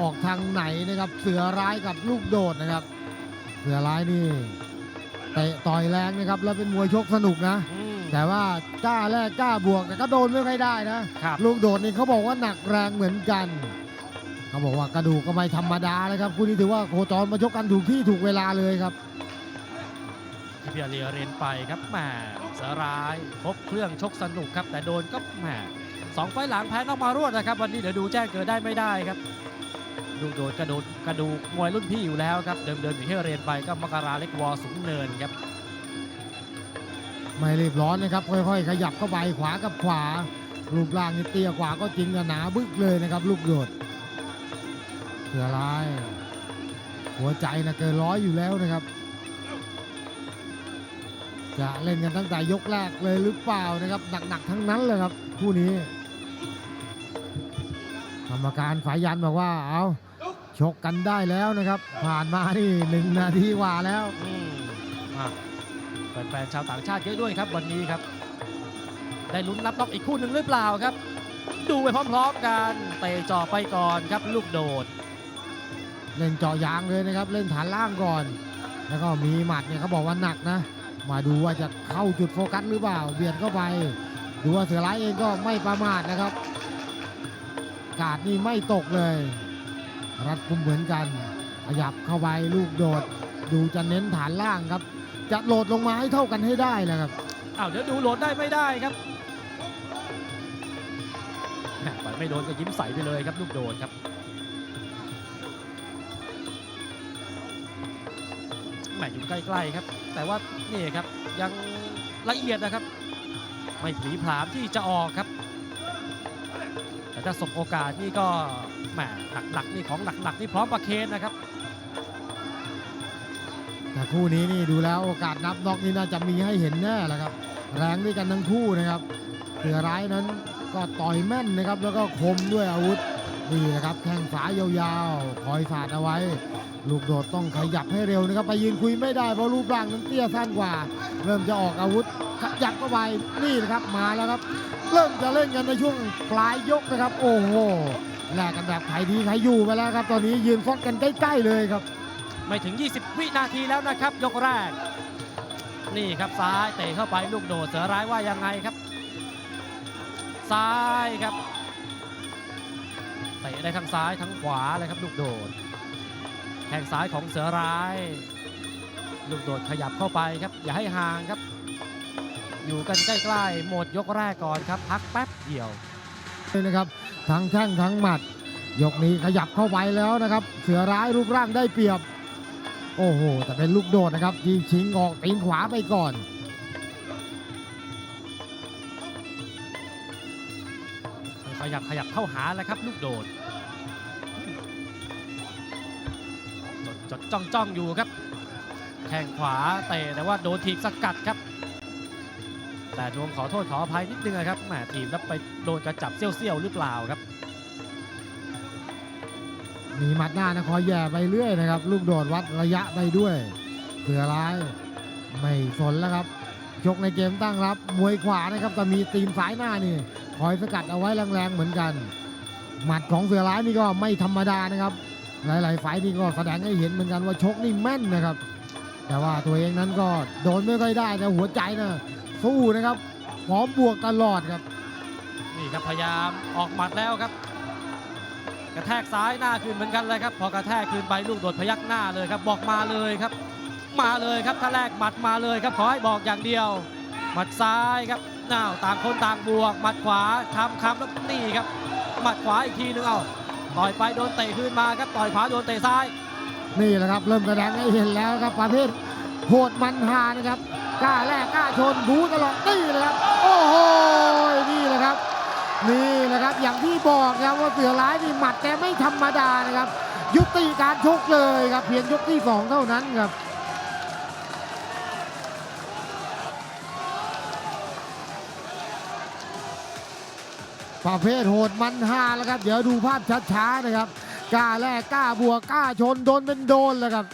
ออกทางไหนนะครับ เสือร้ายกับลูกโดดนะครับ เสือร้ายนี่เตะต่อยแรงนะครับ แล้วเป็นมวยชกสนุกนะ อืม แต่ว่ากล้าแลกกล้าบวกแต่ก็โดนไม่ค่อยได้นะครับ ลูกโดดนี่เขาบอกว่าหนักแรงเหมือนกัน เขาบอกว่ากระดูกก็ไม่ธรรมดาเลยครับคู่นี้ถือว่าโคจรมาชกกันถูกที่ถูกเวลาเลยครับ ที่พี่อาเรียเรียนไปครับแหมเสือร้ายครบเครื่องชกสนุกครับ แต่โดนก็แหมสองไฟล์หลังแพ้นอกมารวดนะครับ วันนี้เดี๋ยวดูแจ้งเกิดได้ไม่ได้ครับ ดูโดนกระโดดกระดูกมวยรุ่นพี่อยู่แล้วครับ เดิมเดิมอย่างที่เรียนไปก็มกราเล็กวอสูงเนินครับไม่รีบร้อนนะครับ ค่อยๆ ขยับเข้าไปขวากับขวา รูปร่างนี่เตี้ยกว่าก็จริงแต่หนาบึกเลยนะครับ ลูกโดดเสือร้าย หัวใจนะเกินร้อยอยู่แล้วนะครับ จะเล่นกันตั้งแต่ยกแรกเลยหรือเปล่านะครับหนักๆทั้งนั้นเลยครับคู่นี้กรรมการฝ่ายยันบอกว่าเอา ชกกันได้แล้วนะครับ ผ่านมานี่หนึ่งนาทีกว่าแล้วอืมอะแฟนๆชาวต่างชาติเยอะด้วยครับวันนี้ครับ ได้ลุ้นนับน็อกอีกคู่หนึ่งหรือเปล่าครับ ดูไปพร้อมๆกันเตะจ่อไปก่อนครับลูกโดด เล่นเจาะยางเลยนะครับ เล่นฐานล่างก่อน แล้วก็มีหมัดเนี่ยเขาบอกว่าหนักนะ มาดูว่าจะเข้าจุดโฟกัสหรือเปล่าเบียดเข้าไป ดูว่าเสือร้ายเองก็ไม่ประมาทนะครับ กาดนี่ไม่ตกเลย รัดกุมเหมือนกัน ขยับเข้าไปลูกโดด ดูจะเน้นฐานล่างครับ จะโหลดลงมาให้เท่ากันให้ได้นะครับอ้าวเดี๋ยวดูโหลดได้ไม่ได้ครับแหม่อยไม่โดนก็ยิ้มใสไปเลยครับ ลูกโดดครับแหมอยู่ใกล้ๆครับ แต่ว่านี่ครับยังละเอียดนะครับ ไม่ผีผามที่จะออกครับ แต่ถ้าสบโอกาสนี่ก็แหมหลักๆนี่ของหลักๆนี่พร้อมประเคนนะครับ แต่คู่นี้นี่ดูแล้วโอกาสนับน็อกนี่น่าจะมีให้เห็นแน่แหละครับ แรงด้วยกันทั้งคู่นะครับเสือร้ายนั้นก็ต่อยแม่นนะครับ แล้วก็คมด้วยอาวุธ นี่นะครับแข้งขายาวๆ คอยสาดเอาไว้ ลูกโดดต้องขยับให้เร็วนะครับ ไปยืนคุยไม่ได้เพราะรูปร่างนั้นเตี้ยสั้นกว่า เริ่มจะออกอาวุธขยับเข้าไปนี่นะครับมาแล้วครับ เริ่มจะเล่นกันในช่วงปลายยกนะครับ โอ้โหแลกกันแบบใครดีใครอยู่ไปแล้วครับ ตอนนี้ยืนฟอดกันใกล้ๆเลยครับ ไม่ถึง 20 วินาทีแล้วนะครับ ยกแรก นี่ครับซ้ายเตะเข้าไปลูกโดดเสือร้ายว่ายังไงครับ ซ้ายครับ ตะได้ทั้งซ้ายทั้งขวาเลยครับลูกโดดแข้งซ้ายของเสือร้าย ลูกโดดขยับเข้าไปครับ อย่าให้ห่างครับ อยู่กันใกล้ๆหมดยกแรกก่อนครับ พักแป๊บเดียวเลยนะครับทั้งแข้งทั้งหมัด ยกนี้ขยับเข้าไปแล้วนะครับ เสือร้ายรูปร่างได้เปรียบ โอ้โหแต่เป็นลูกโดดนะครับที่ชิงออกตีนขวาไปก่อน ขยับขยับเข้าหาแล้วครับ ลูกโดดจดจดจ้องจ้องอยู่ครับแข้งขวาเตะแต่ว่าโดนทีบสกัดครับ แต่ดวงขอโทษขออภัยนิดนึงครับแหมทีมแล้วไปโดนกระจับเซี่ยวๆหรือเปล่าครับ มีหมัดหน้านะคอยแย่ไปเรื่อยนะครับ ลูกโดดวัดระยะไปด้วยเสือร้าย ไม่สนแล้วครับ ชกในเกมตั้งรับมวยขวานะครับแต่มีตีนซ้ายหน้านี่คอยสกัดเอาไว้แรงๆเหมือนกัน หมัดของเสือร้ายนี่ก็ไม่ธรรมดานะครับ หลายๆไฟต์นี่ก็แสดงให้เห็นเหมือนกันว่าชกนี่แม่นนะครับ แต่ว่าตัวเองนั้นก็โดนไม่ค่อยได้แต่หัวใจนะสู้นะครับพร้อมบวกตลอดครับ นี่ครับพยายามออกหมัดแล้วครับ กระแทกซ้ายหน้าคืนเหมือนกันเลยครับ พอกระแทกคืนไปลูกโดดพยักหน้าเลยครับ บอกมาเลยครับ มาเลยครับถ้าแรกหมัดมาเลยครับขอให้บอกอย่างเดียว หมัดซ้ายครับน้าวต่างคนต่างบวก หมัดขวาคำคำแล้วนี่ครับ หมัดขวาอีกทีนึงเอาต่อยไปโดนเตะคืนมาครับต่อยขวาโดนเตะซ้าย นี่แหละครับเริ่มแสดงให้เห็นแล้วครับประเภทโหดมันหานะครับกล้าแลกกล้าชนบูตลอดนี่เลยครับ โอ้โหนี่แหละครับ นี่แหละครับอย่างที่บอกครับว่าเสือร้ายนี่หมัดแกไม่ธรรมดานะครับ ยุติการชกเลยครับเพียงยกที่สองเท่านั้นครับ ประเภทโหดมันฮาแล้วครับ เดี๋ยวดูภาพช้าๆนะครับกล้าแลกกล้าบวกกล้าชนโดนเป็นโดนแล้วครับ